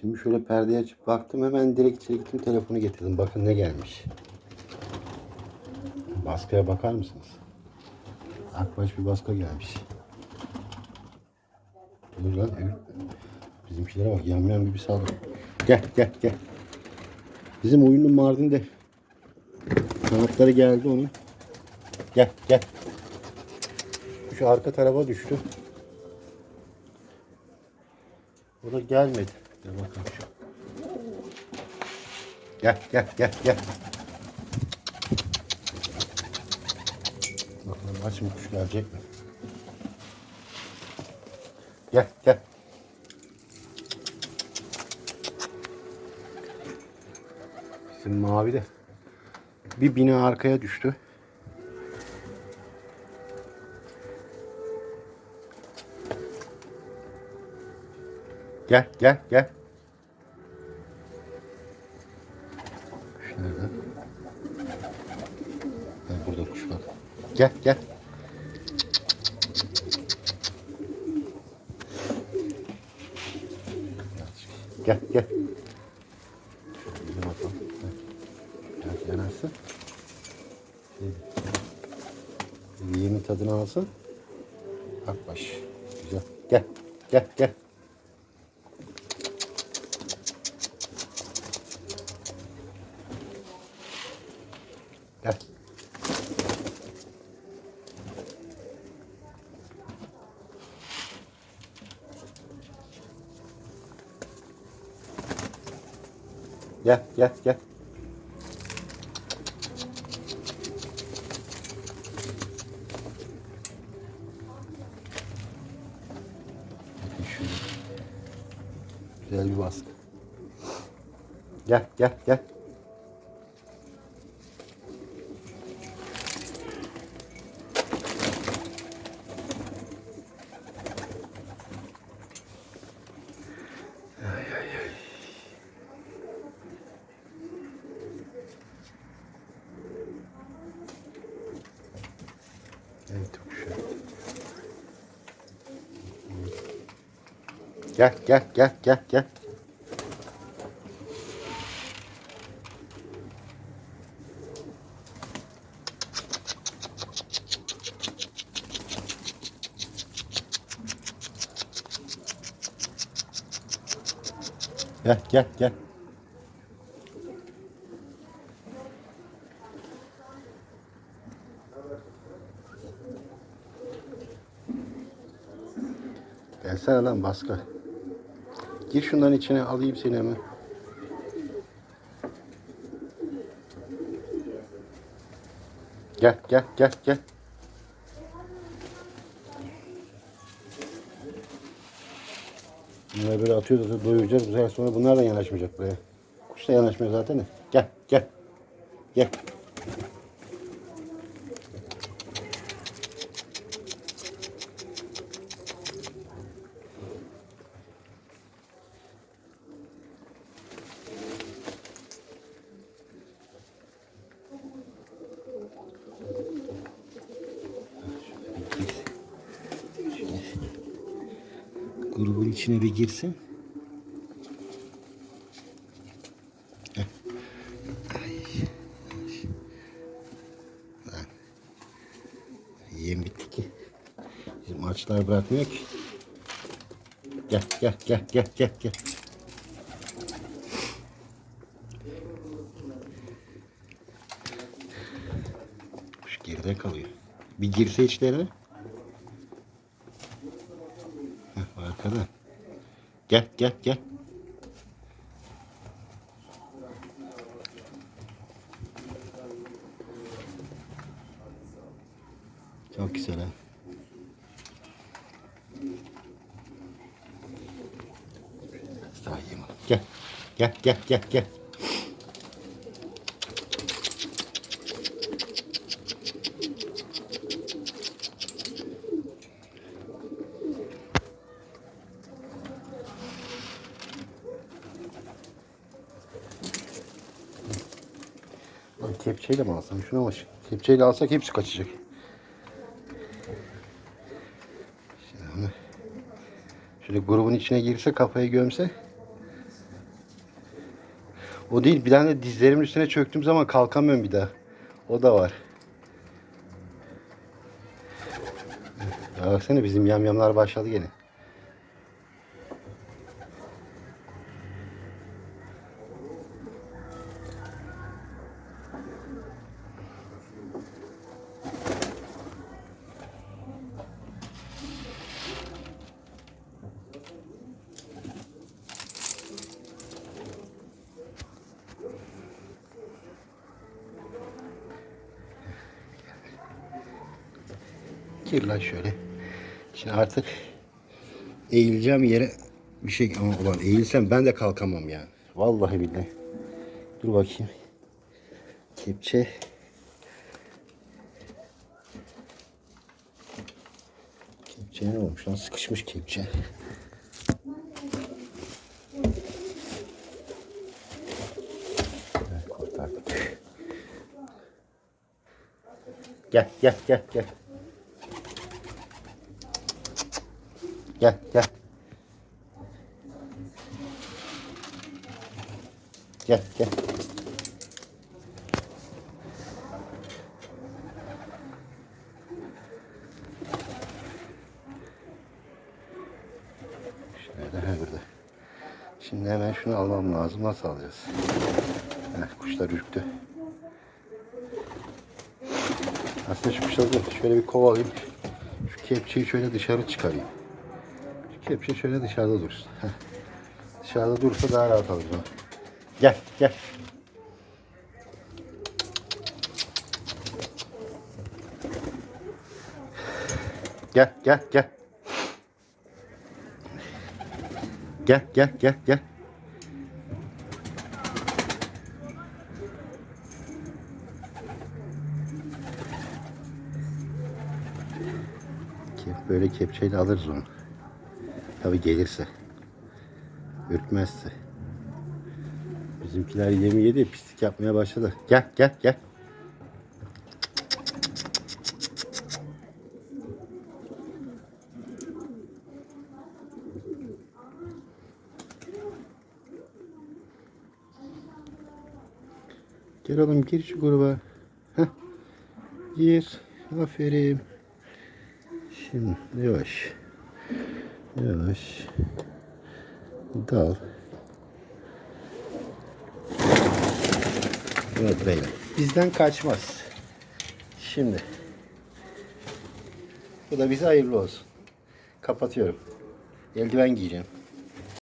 Şimdi şöyle perdeyi açıp baktım hemen direkt içeri telefonu getirdim. Bakın ne gelmiş. Baskıya bakar mısınız? Akbaş bir baskı gelmiş. Dur lan. evet. Bizimkilere bak yamyam gibi saldı. Gel gel gel. Bizim oyunun Mardin'de kanatları geldi onun. Gel gel. Şu arka tarafa düştü. O da gelmedi. Gel bakalım şu. Gel gel gel gel. Bakalım aç mı kuş gelecek mi? Gel gel. Bizim mavi de bir bina arkaya düştü. Gel gel gel. Kuş nerede? Ha, burada kuş var. Gel gel. Gel gel. Şöyle bakalım. Biraz yanaşsın. Şey, yemin tadını alsın. Akbaş. Güzel. Gel. Gel gel. Gel. Gel gel gel. Güzel bir baskı. Gel gel gel. Gel gel gel gel gel. Gel gel gel. Gelsene lan baskı. Gir şundan içine alayım seni hemen. Gel gel gel gel. Bunları böyle atıyoruz da doyuracağız. Bu sefer sonra bunlar da yanaşmayacak buraya. Kuş da yanaşmıyor zaten. de. Gel gel. Gel. Grubun içine bir girsin. Yem bitti ki. Bizim açlar bırakmıyor ki. Gel gel gel gel gel gel. Kuş geride kalıyor. Bir girse içlerine. Heh, arkada. Gel gel gel. Çok güzel ha. Gel. Gel gel gel kepçeyle mi alsam? Şuna bak. Kepçeyle alsak hepsi kaçacak. Şimdi Şöyle grubun içine girse kafayı gömse O değil bir tane de dizlerimin üstüne çöktüğüm zaman kalkamıyorum bir daha. O da var. Baksana bizim yamyamlar başladı gene. Gir lan şöyle. Şimdi artık eğileceğim yere bir şey ama ulan eğilsem ben de kalkamam ya. Vallahi billahi. Dur bakayım. Kepçe. Kepçe ne olmuş lan? Sıkışmış kepçe. Gel gel gel gel. Gel gel. Gel gel. Şöyle burada. Şimdi hemen şunu almam lazım. Nasıl alacağız? Heh, kuşlar ürktü. Aslında şu kuşları şöyle bir kovalayayım. Şu kepçeyi şöyle dışarı çıkarayım. Kepçe şöyle dışarıda dursun. Dışarıda durursa daha rahat alırım. ha. Gel gel. Gel gel gel. Gel gel gel gel. Böyle kepçeyle alırız onu. Tabi gelirse. Ürkmezse. Bizimkiler yemi yedi pislik yapmaya başladı. Gel gel gel. Gel oğlum gir şu gruba. Heh. Gir. Aferin. Şimdi yavaş. Yavaş. Dal. Evet beyler. Bizden kaçmaz. Şimdi. Bu da bize hayırlı olsun. Kapatıyorum. Eldiven giyeceğim.